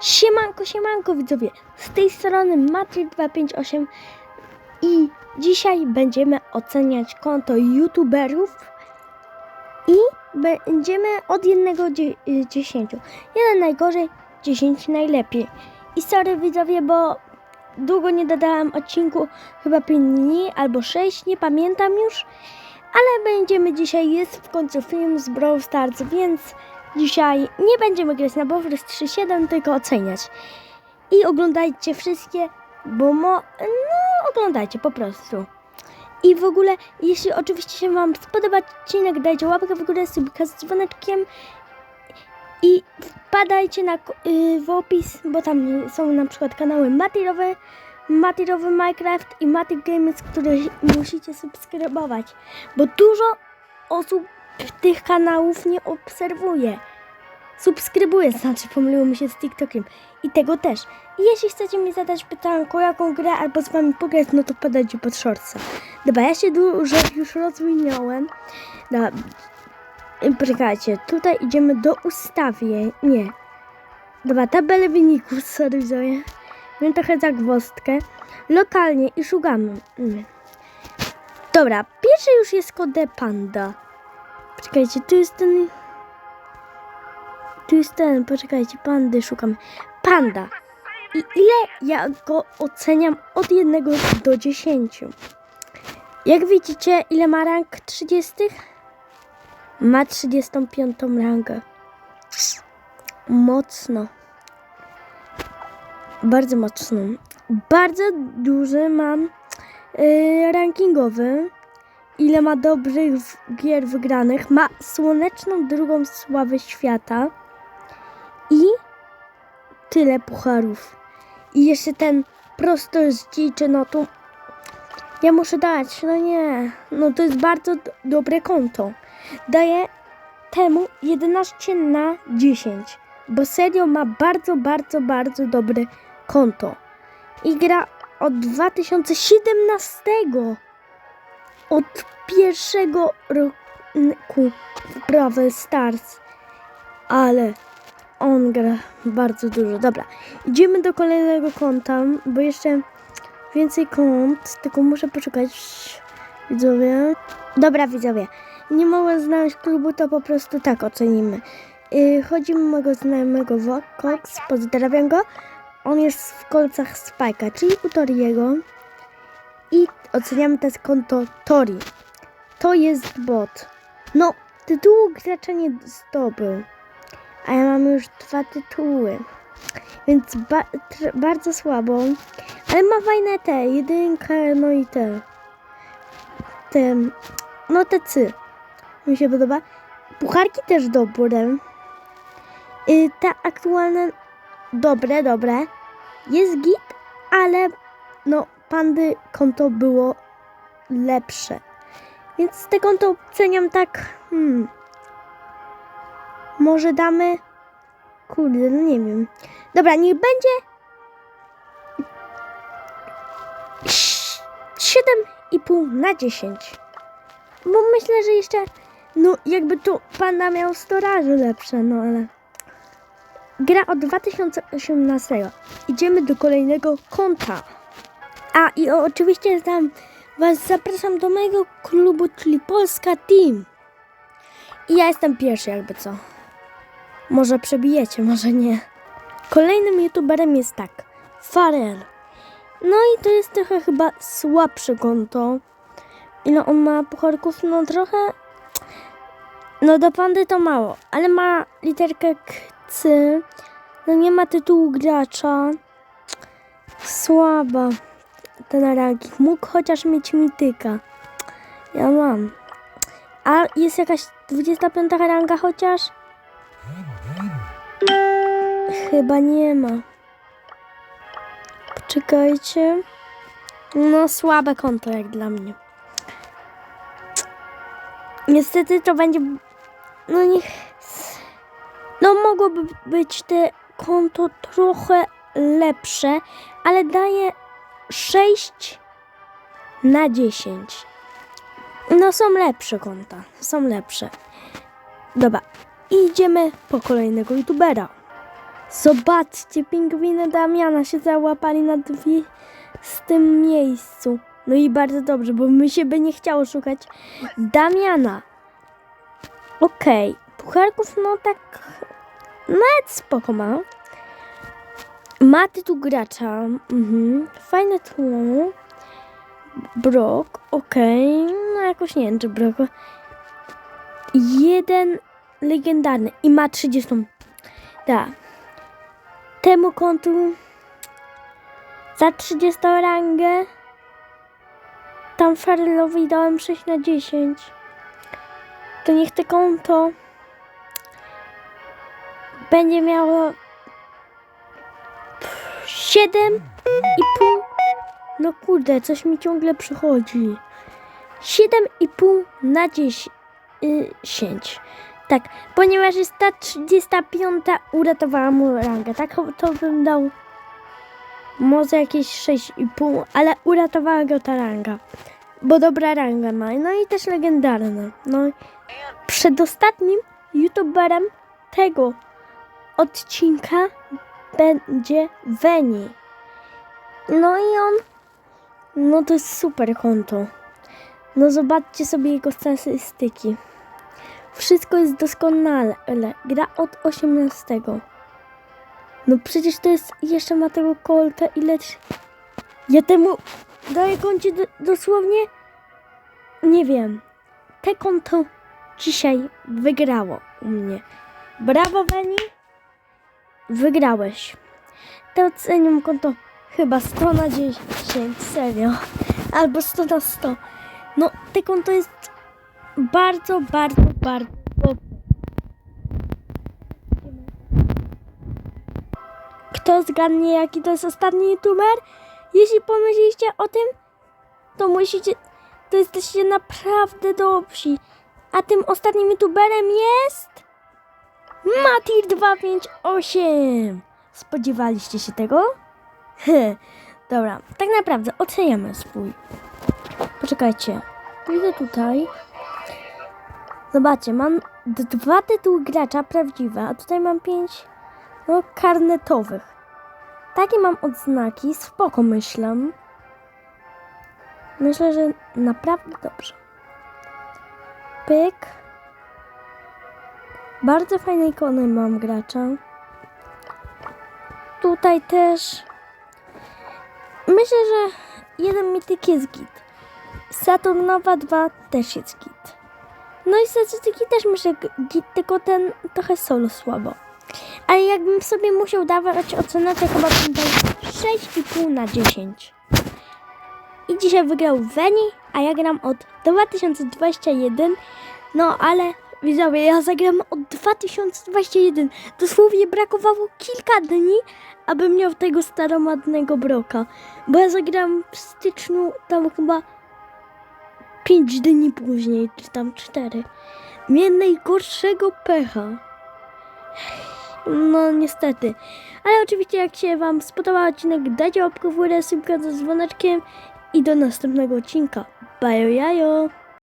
Siemanko, siemanko widzowie, z tej strony Matry258 i dzisiaj będziemy oceniać konto youtuberów i będziemy od 1 do 10. Jeden najgorzej, 10 najlepiej. I sorry widzowie, bo długo nie dodałam odcinku, chyba 5 dni albo 6, nie pamiętam już, ale będziemy dzisiaj, jest w końcu film z Brawl Stars, więc dzisiaj nie będziemy grać na Bowers 3.7, tylko oceniać. I oglądajcie wszystkie, bo mo... no oglądajcie po prostu. I w ogóle, jeśli oczywiście się Wam spodoba odcinek, dajcie łapkę w górę, subika z dzwoneczkiem i wpadajcie na, ko- y, w opis, bo tam są na przykład kanały Matirowe, Matirowy Minecraft i Matic Games, które musicie subskrybować, bo dużo osób tych kanałów nie obserwuje. Subskrybuje, znaczy pomyliło mi się z TikTokiem. I tego też. I jeśli chcecie mi zadać pytanko, jaką grę albo z wami pograć, no to podajcie pod shortsa. Dobra, ja się dużo już rozwinąłem. Dobra, poczekajcie, tutaj idziemy do ustawień. Nie. Dobra, tabelę wyników, sorry Zoe. Miałem trochę zagwozdkę. Lokalnie i szukamy. Mm. Dobra, pierwszy już jest kode panda. Poczekajcie, tu jest ten... Tu jest ten, poczekajcie, pandy szukam. Panda. I ile ja go oceniam od 1 do 10? Jak widzicie, ile ma rank 30? Ma 35 rangę. Mocno. Bardzo mocno. Bardzo duży mam yy, rankingowy ile ma dobrych gier wygranych. Ma słoneczną drugą sławę świata i tyle pucharów. I jeszcze ten prosto z dziczy, no to ja muszę dać, no nie, no to jest bardzo dobre konto. Daję temu 11 na 10, bo serio ma bardzo, bardzo, bardzo dobre konto. I gra od 2017 od pierwszego roku w Brawl Stars. Ale on gra bardzo dużo. Dobra, idziemy do kolejnego konta, bo jeszcze więcej kont, tylko muszę poszukać widzowie. Dobra widzowie, nie mogę znaleźć klubu, to po prostu tak ocenimy. Yy, chodzi o mojego znajomego Vox, pozdrawiam go. On jest w kolcach Spike'a, czyli u Toriego. I oceniamy też konto Tori. To jest bot. No, tytułu gracza nie zdobył. A ja mam już dwa tytuły. Więc ba bardzo słabo. Ale ma fajne te, jedynkę, no i te. Te, no te cy. Mi się podoba. Pucharki też dobre. Y, te aktualne, dobre, dobre. Jest git, ale no pandy konto było lepsze. Więc te konto oceniam tak. Hmm. Może damy. Kurde, no nie wiem. Dobra, niech będzie. ś- 7,5 na 10. Bo myślę, że jeszcze. No, jakby tu panda miał 100 razy lepsze, no ale. Gra od 2018. Idziemy do kolejnego konta. A i oczywiście tam Was zapraszam do mojego klubu, czyli Polska Team. I ja jestem pierwszy, jakby co. Może przebijecie, może nie. Kolejnym youtuberem jest tak, Farel. No i to jest trochę chyba słabsze konto. Ile on ma pucharków? No trochę. No do pandy to mało, ale ma literkę C. No nie ma tytułu gracza. Słaba ten ranking. Mógł chociaż mieć mityka. Ja mam. A jest jakaś 25 ranga chociaż? Chyba nie ma. Poczekajcie. No słabe konto jak dla mnie. Niestety to będzie... No niech... No mogłoby być te konto trochę lepsze, ale daje 6 na 10. No są lepsze konta, są lepsze. Dobra, idziemy po kolejnego youtubera. Zobaczcie, pingwiny Damiana się załapali na 200 miejscu. No i bardzo dobrze, bo mi się by nie chciało szukać Damiana. Okej, pucharków no tak nawet spoko ma. Ma tytuł gracza. Mhm. Fajne tło. Brok, okej. No jakoś nie wiem, czy Brok. Jeden legendarny i ma 30. Da. Temu kontu za 30 rangę tam Farylowi dałem 6 na 10. To niech te konto będzie miało 7 i pół. No kurde, coś mi ciągle przychodzi. 7,5 na 10. y, 10. Tak, ponieważ jest ta 35 uratowała mu rangę. Tak to bym dał może jakieś 6,5, ale uratowała go ta ranga. Bo dobra ranga ma. No i też legendarna. No i przedostatnim youtuberem tego odcinka będzie Veni. No i on, no to jest super konto. No zobaczcie sobie jego statystyki. Wszystko jest doskonale. Gra od 18. No przecież to jest jeszcze ma tego kolta ileś. Ja temu daję koncie do, dosłownie. Nie wiem. Te konto dzisiaj wygrało u mnie. Brawo, Veni. Wygrałeś. To oceniam konto chyba 100 na 10. Serio. Albo 100 na 100. No, te konto jest bardzo, bardzo, bardzo. Kto zgadnie, jaki to jest ostatni youtuber? Jeśli pomyśliście o tym, to musicie, to jesteście naprawdę dobrzy. A tym ostatnim youtuberem jest Matir258. Spodziewaliście się tego? Dobra, tak naprawdę oceniamy swój. Poczekajcie, pójdę tutaj. Zobaczcie, mam dwa tytuły gracza prawdziwe, a tutaj mam pięć no, karnetowych. Takie mam odznaki, spoko myślę. Myślę, że naprawdę dobrze. Pyk. Bardzo fajne ikony mam gracza. Tutaj też. Myślę, że jeden mityk jest git. Saturnowa 2 też jest git. No i statystyki też myślę git, tylko ten trochę solo słabo. Ale jakbym sobie musiał dawać ocenę, to chyba bym dał 6,5 na 10. I dzisiaj wygrał Veni, a ja gram od 2021. No ale widzowie, ja zagram od 2021. Dosłownie brakowało kilka dni, abym miał tego staromadnego broka. Bo ja zagram w styczniu tam chyba 5 dni później, czy tam 4. Miałem najgorszego pecha. No niestety. Ale oczywiście jak się Wam spodobał odcinek, dajcie łapkę w górę, subkę ze dzwoneczkiem i do następnego odcinka. Bajo jajo!